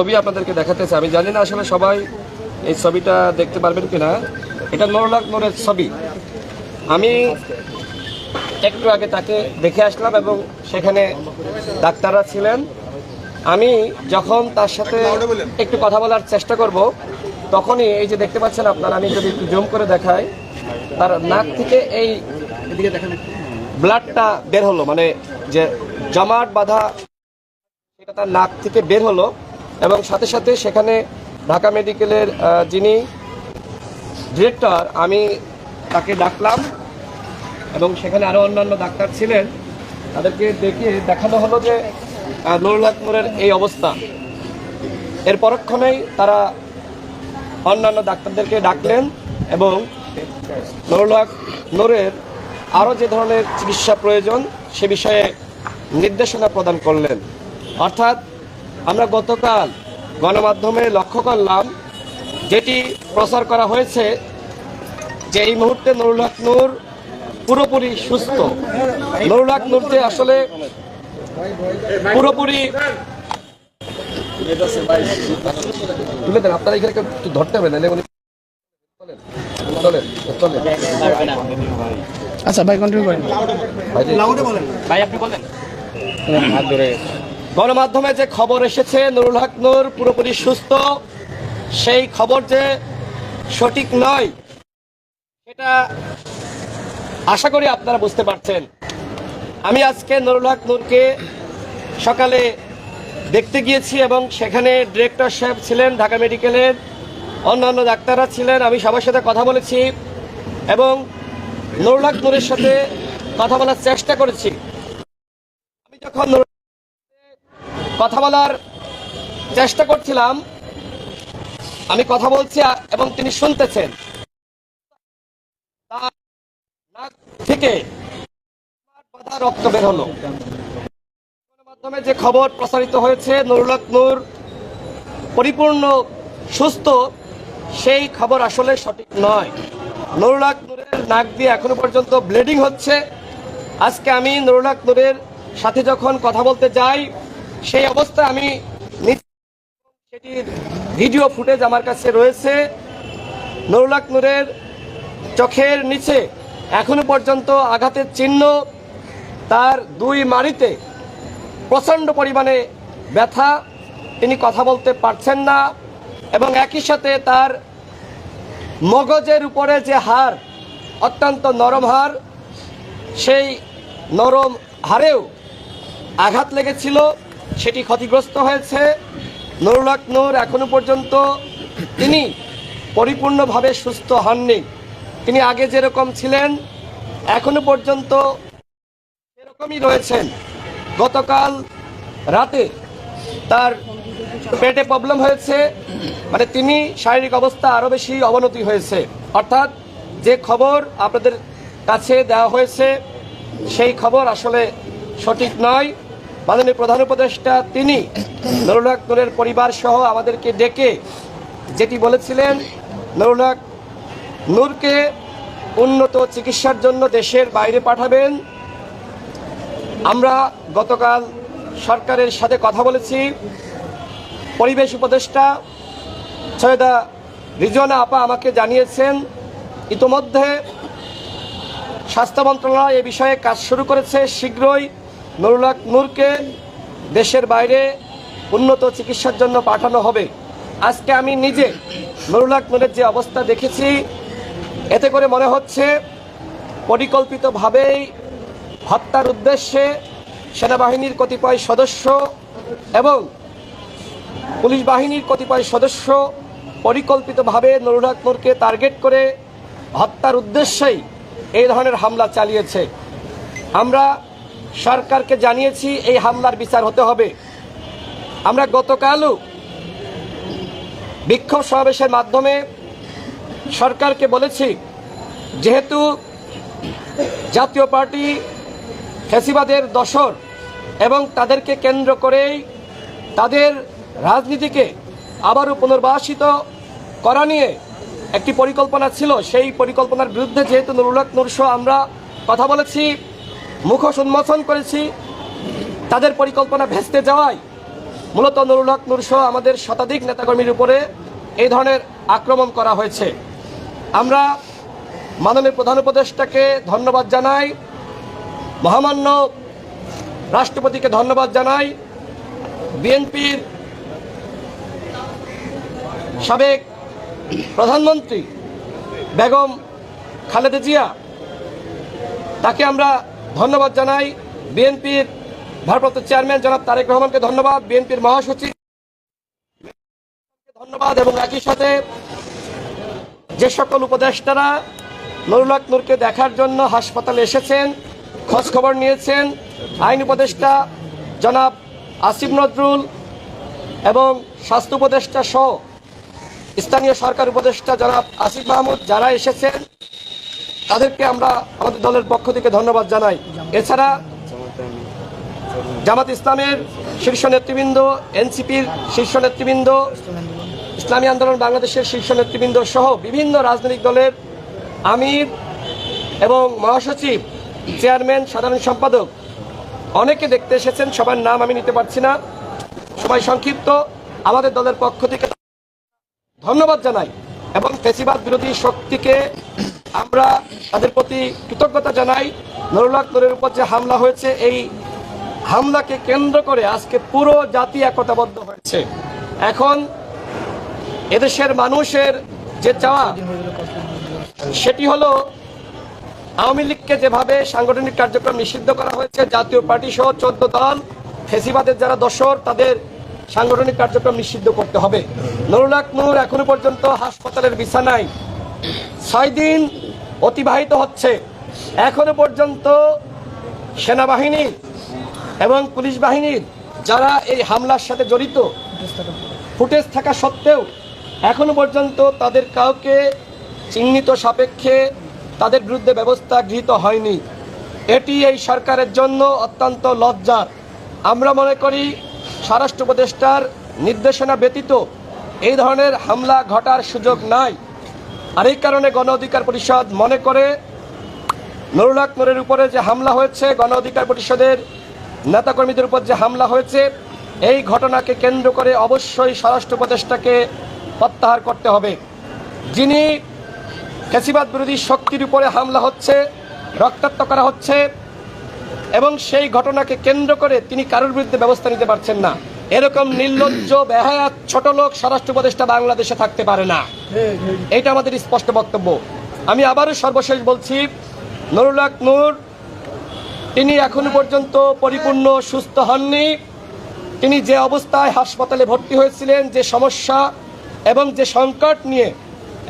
ছবি আপনাদেরকে দেখাতেছে আমি জানি না আসলে সবাই এই ছবিটা দেখতে পারবেন কিনা। এটা নোরলাক নোরের ছবি। আমি একটু আগে তাকে দেখে আসলাম এবং সেখানে ডাক্তাররা ছিলেন। আমি যখন তার সাথে একটু কথা বলার চেষ্টা করব, তখনই এই যে দেখতে পাচ্ছেন আপনারা, আমি যদি একটু জুম করে দেখাই, তার নাক থেকে এই ব্লাডটা বের হলো মানে যে জমাট বাঁধা সেটা তার নাক থেকে বের হলো। এবং সাথে সাথে সেখানে ঢাকা মেডিকেলের যিনি ডিরেক্টর, আমি তাকে ডাকলাম এবং সেখানে আরও অন্যান্য ডাক্তার ছিলেন। তাদেরকে দেখে দেখানো হলো যে নুরুল হক নূরের এই অবস্থা। এর পরক্ষণেই তারা অন্যান্য ডাক্তারদেরকে ডাকলেন এবং নুরুল হক নূরের আরও যে ধরনের চিকিৎসা প্রয়োজন সে বিষয়ে নির্দেশনা প্রদান করলেন। অর্থাৎ আমরা গতকাল গণমাধ্যমে লক্ষ্য করলাম যেটি প্রচার করা হয়েছে যে এই মুহূর্তে নুরুল হক নূর পুরোপুরি সুস্থ। নুরুল হক নূর যে আসলে পুরোপুরি তুলে দেন আপনারা এখানে একটু ধরতে হবে না আচ্ছা ভাই কন্টিনিউ করেন। ভাই আপনি বলেন। গণমাধ্যমে যে খবর এসেছে, নুরুল হক নূর পুরোপুরি সুস্থ। সেই খবর যে সঠিক নয়, সেটা আশা করি আপনারা বুঝতে পারছেন। আমি আজকে নুরুল হক নূরকে সকালে দেখতে গিয়েছি এবং সেখানে ডিরেক্টর সাহেব ছিলেন, ঢাকা মেডিকেলের অন্যান্য ডাক্তাররা ছিলেন, আমি সবার সাথে কথা বলেছি এবং নুরুল হক নূরের সাথে কথা বলার চেষ্টা করেছি। আমি যখন কথা বলার চেষ্টা করছিলাম। আমি কথা বলছি এবং তিনি শুনতেছেন। নাক থেকে রক্ত বের হলো। মাধ্যমে যে খবর প্রসারিত হয়েছে, নুরুল হক নূর পরিপূর্ণ সুস্থ, সেই খবর আসলে সঠিক নয়। নুরুল হক নূরের নাক দিয়ে এখনও পর্যন্ত ব্লিডিং হচ্ছে। আজকে আমি নুরুল হক নূরের সাথে যখন কথা বলতে যাই সেই অবস্থায় আমি সেটির ভিডিও ফুটেজ আমার কাছে রয়েছে। নুরুল হক নূরের চোখের নিচে এখনও পর্যন্ত আঘাতের চিহ্ন। তার দুই মাড়িতে প্রচণ্ড পরিমাণে ব্যথা। তিনি কথা বলতে পারছেন না এবং একই সাথে তার মগজের উপরে যে হার অত্যন্ত নরম হার সেই নরম হারেও আঘাত লেগেছিল। সেটি ক্ষতিগ্রস্ত হয়েছে। নুরুল হক নূর এখনও পর্যন্ত তিনি পরিপূর্ণভাবে সুস্থ হননি। তিনি আগে যেরকম ছিলেন, এখনও পর্যন্ত এরকমই রয়েছেন। গতকাল রাতে তার পেটে প্রবলেম হয়েছে মানে তিনি শারীরিক অবস্থা আরও বেশি অবনতি হয়েছে। অর্থাৎ যে খবর আপনাদের কাছে দেওয়া হয়েছে, সেই খবর আসলে সঠিক নয়। মাননীয় প্রধান উপদেষ্টা, তিনি নুরুল হক নূরের পরিবার সহ আমাদেরকে ডেকে যেটি বলেছিলেন নুরুল নূরকে উন্নত চিকিৎসার জন্য দেশের বাইরে পাঠাবেন। আমরা গতকাল সরকারের সাথে কথা বলেছি। পরিবেশ উপদেষ্টা সৈয়দা রিজওয়ানা আপা আমাকে জানিয়েছেন, ইতোমধ্যে স্বাস্থ্য মন্ত্রণালয় এ বিষয়ে কাজ শুরু করেছে, শীঘ্রই নুরুল হক নূরকে দেশের বাইরে উন্নত চিকিৎসার জন্য পাঠানো হবে। আজকে আমি নিজে নুরুল হক নূরের যে অবস্থা দেখেছি, এতে করে মনে হচ্ছে পরিকল্পিতভাবেই হত্যার উদ্দেশ্যে সেনাবাহিনীর কতিপয় সদস্য এবং পুলিশ বাহিনীর কতিপয় সদস্য পরিকল্পিতভাবে নুরুল নূরকে টার্গেট করে হত্যার উদ্দেশ্যেই এই ধরনের হামলা চালিয়েছে। আমরা সরকারকে জানিয়েছি এই হামলার বিচার হতে হবে। আমরা গতকালও বিক্ষোভ সমাবেশের মাধ্যমে সরকারকে বলেছি, যেহেতু জাতীয় পার্টি ফ্যাসিবাদের দশর এবং তাদেরকে কেন্দ্র করেই তাদের রাজনীতিকে আবারও পুনর্বাসিত করা নিয়ে একটি পরিকল্পনা ছিল, সেই পরিকল্পনার বিরুদ্ধে যেহেতু নুরুল হক আমরা কথা বলেছি মুখোশ উন্মোচন করেছি। তাদের পরিকল্পনা ভেস্তে যাওয়ায় মূলত নুরুল হক, নূর সহ আমাদের শতাধিক নেতাকর্মীর উপরে এই ধরনের আক্রমণ করা হয়েছে। আমরা মাননীয় প্রধান উপদেষ্টাকে ধন্যবাদ জানাই, মহামান্য রাষ্ট্রপতিকে ধন্যবাদ জানাই, বিএনপির সাবেক প্রধানমন্ত্রী বেগম খালেদা জিয়া, তাকে আমরা ধন্যবাদ জানাই বিএনপির ভারপ্রাপ্ত চেয়ারম্যান জনাব তারেক রহমানকে ধন্যবাদ, বিএনপির মহাসচিব। ধন্যবাদ এবং একই সাথে যে সকল উপদেষ্টারা নুরুল হক নূরকে দেখার জন্য হাসপাতালে এসেছেন, খোঁজ খবর নিয়েছেন, আইন উপদেষ্টা জনাব আসিফ নজরুল এবং স্বাস্থ্য উপদেষ্টা সহ স্থানীয় সরকার উপদেষ্টা জনাব আসিফ মাহমুদ যারা এসেছেন তাদেরকে আমরা আমাদের দলের পক্ষ থেকে ধন্যবাদ জানাই। এছাড়া জামাত ইসলামের শীর্ষ নেতৃবৃন্দ, এনসিপির শীর্ষ নেতৃবৃন্দ, ইসলামী আন্দোলন বাংলাদেশের শীর্ষ নেতৃবৃন্দ সহ বিভিন্ন রাজনৈতিক দলের আমির এবং মহাসচিব, চেয়ারম্যান, সাধারণ সম্পাদক অনেকে দেখতে এসেছেন, সবার নাম আমি নিতে পারছি না। সবাই সংক্ষিপ্ত। আমাদের দলের পক্ষ থেকে ধন্যবাদ জানাই এবং ফেসিবাদ বিরোধী শক্তিকে আমরা তাদের প্রতি কৃতজ্ঞতা জানাই। নুরুল্লাহ নূরের উপর যে হামলা হয়েছে, এই হামলাকে কেন্দ্র করে আজকে পুরো জাতি একতাবদ্ধ হয়েছে। এখন এদেশের মানুষের যে চাওয়া, সেটি হলো আওয়ামী লীগকে যেভাবে সাংগঠনিক কার্যক্রম নিষিদ্ধ করা হয়েছে, জাতীয় পার্টি সহ চোদ্দ দল, ফেসিবাদের যারা দোসর তাদের সাংগঠনিক কার্যক্রম নিষিদ্ধ করতে হবে। নুরুলাক নূর এখনও পর্যন্ত হাসপাতালের বিছানায় ছয় দিন অতিবাহিত হচ্ছে। এখনও পর্যন্ত সেনাবাহিনী এবং পুলিশ বাহিনীর যারা এই হামলার সাথে জড়িত, ফুটেজ থাকা সত্ত্বেও এখনও পর্যন্ত তাদের কাউকে চিহ্নিত সাপেক্ষে তাদের বিরুদ্ধে ব্যবস্থা গৃহীত হয়নি। এটি এই সরকারের জন্য অত্যন্ত লজ্জার। আমরা মনে করি স্বরাষ্ট্র উপদেষ্টার নির্দেশনা ব্যতীত এই ধরনের হামলা ঘটার সুযোগ নাই। আর এই কারণে গণ অধিকার পরিষদ মনে করে নুরুল হক নূরের উপরে যে হামলা হয়েছে, গণ অধিকার পরিষদের নেতাকর্মীদের উপর যে হামলা হয়েছে, এই ঘটনাকে কেন্দ্র করে অবশ্যই স্বরাষ্ট্র উপদেষ্টাকে প্রত্যাহার করতে হবে। যিনি ফেসিবাদ বিরোধী শক্তির উপরে হামলা হচ্ছে, রক্তাক্ত করা হচ্ছে, এবং সেই ঘটনাকে কেন্দ্র করে তিনি কারোর বিরুদ্ধে ব্যবস্থা নিতে পারছেন না। এরকম নির্লজ্জ, বেহায়াত, ছোট লোক স্বরাষ্ট্র উপদেষ্টা বাংলাদেশে থাকতে পারে না। এটা আমাদের স্পষ্ট বক্তব্য। আমি আবারও সর্বশেষ বলছি, নুরুল নূর, তিনি এখনও পর্যন্ত পরিপূর্ণ সুস্থ হননি। তিনি যে অবস্থায় হাসপাতালে ভর্তি হয়েছিলেন, যে সমস্যা এবং যে সংকট নিয়ে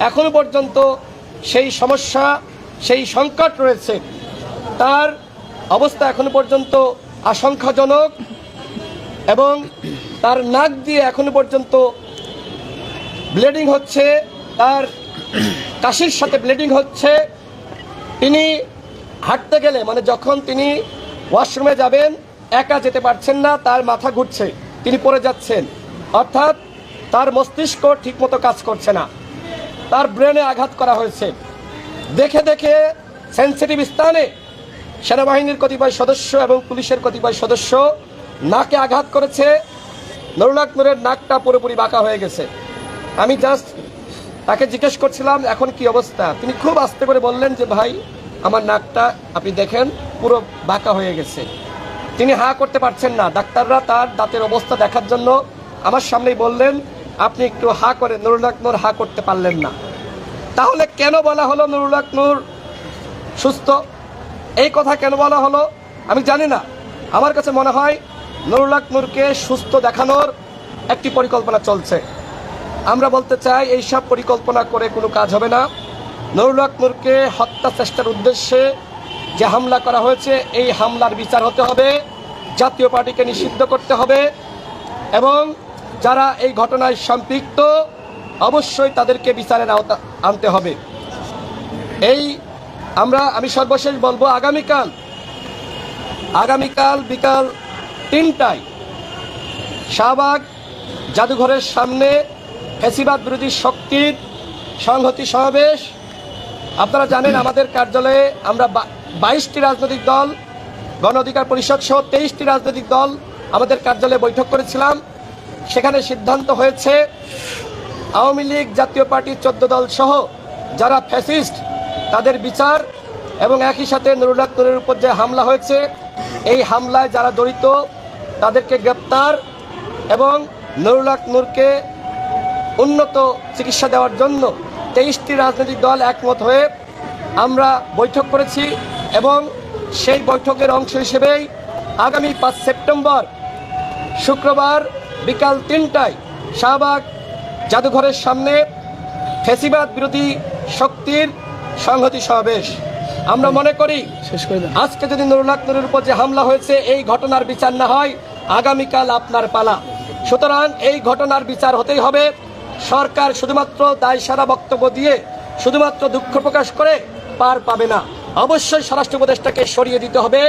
এখনও পর্যন্ত সেই সমস্যা, সেই সংকট রয়েছে, তার অবস্থা এখনও পর্যন্ত আশঙ্কাজনক। এবং তার নাক দিয়ে এখনও পর্যন্ত ব্লিডিং হচ্ছে, তার কাশির সাথে ব্লিডিং হচ্ছে। তিনি হাঁটতে গেলে মানে যখন তিনি ওয়াশরুমে যাবেন, একা যেতে পারছেন না, তার মাথা ঘুরছে, তিনি পড়ে যাচ্ছেন। অর্থাৎ তার মস্তিষ্ক ঠিকমতো কাজ করছে না। তার ব্রেনে আঘাত করা হয়েছে। দেখে দেখে সেন্সিটিভ স্থানে সেনাবাহিনীর কতিপয় সদস্য এবং পুলিশের কতিপয় সদস্য নাকে আঘাত করেছে। নুরুলাক নূরের নাকটা পুরোপুরি বাঁকা হয়ে গেছে। আমি জাস্ট তাকে জিজ্ঞেস করছিলাম, এখন কি অবস্থা? তিনি খুব আস্তে করে বললেন যে, ভাই, আমার নাকটা, আপনি দেখেন, পুরো বাঁকা হয়ে গেছে। তিনি হা করতে পারছেন না। ডাক্তাররা তার দাঁতের অবস্থা দেখার জন্য আমার সামনেই বললেন, আপনি একটু হা করে নুরুল নূর হা করতে পারলেন না। তাহলে কেন বলা হলো নুরুল নূর সুস্থ? এই কথা কেন বলা হলো? আমি জানি না। আমার কাছে মনে হয় নুরুল নূরকে সুস্থ দেখানোর একটি পরিকল্পনা চলছে। আমরা বলতে চাই, এই সব পরিকল্পনা করে কোনো কাজ হবে না। নুরুল হক নূরকে হত্যা চেষ্টার উদ্দেশ্যে যে হামলা করা হয়েছে, এই হামলার বিচার হতে হবে, জাতীয় পার্টিকে নিষিদ্ধ করতে হবে এবং যারা এই ঘটনায় সম্পৃক্ত, অবশ্যই তাদেরকে বিচারের আওতা আনতে হবে। এই আমরা, আমি সর্বশেষ বলব, আগামীকাল আগামীকাল বিকাল তিনটায় শাহবাগ জাদুঘরের সামনে ফেসিবাদ বিরোধী শক্তির সংহতি সমাবেশ। আপনারা জানেন আমাদের কার্যালয়ে আমরা বাইশটি রাজনৈতিক দল, গণ অধিকার পরিষদ সহ তেইশটি রাজনৈতিক দল আমাদের কার্যালয়ে বৈঠক করেছিলাম। সেখানে সিদ্ধান্ত হয়েছে, আওয়ামী লীগ জাতীয় পার্টির চোদ্দ দল সহ যারা ফ্যাসিস্ট, তাদের বিচার এবং একই সাথে নুরুল্লাহ নুরের উপর যে হামলা হয়েছে, এই হামলায় যারা জড়িত তাদেরকে গ্রেপ্তার এবং নুরুল্লাহ নূরকে উন্নত চিকিৎসা দেওয়ার জন্য তেইশটি রাজনৈতিক দল একমত হয়ে আমরা বৈঠক করেছি এবং সেই বৈঠকের অংশ হিসেবেই আগামী পাঁচ সেপ্টেম্বর শুক্রবার বিকাল তিনটায় শাহবাগ জাদুঘরের সামনে ফেসিবাদ বিরোধী শক্তির সংহতি সমাবেশ। আমরা মনে করি শেষ করে আজকে যদি নুরুল্লাহ নুরের উপর যে হামলা হয়েছে এই ঘটনার বিচার না হয় আগামীকাল আপনার পালা। সুতরাং এই ঘটনার বিচার হতেই হবে। সরকার শুধুমাত্র দায় সারা বক্তব্য দিয়ে শুধুমাত্র দুঃখ প্রকাশ করে পার পাবে না। অবশ্যই স্বরাষ্ট্র উপদেষ্টাকে সরিয়ে দিতে হবে।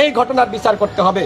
এই ঘটনার বিচার করতে হবে।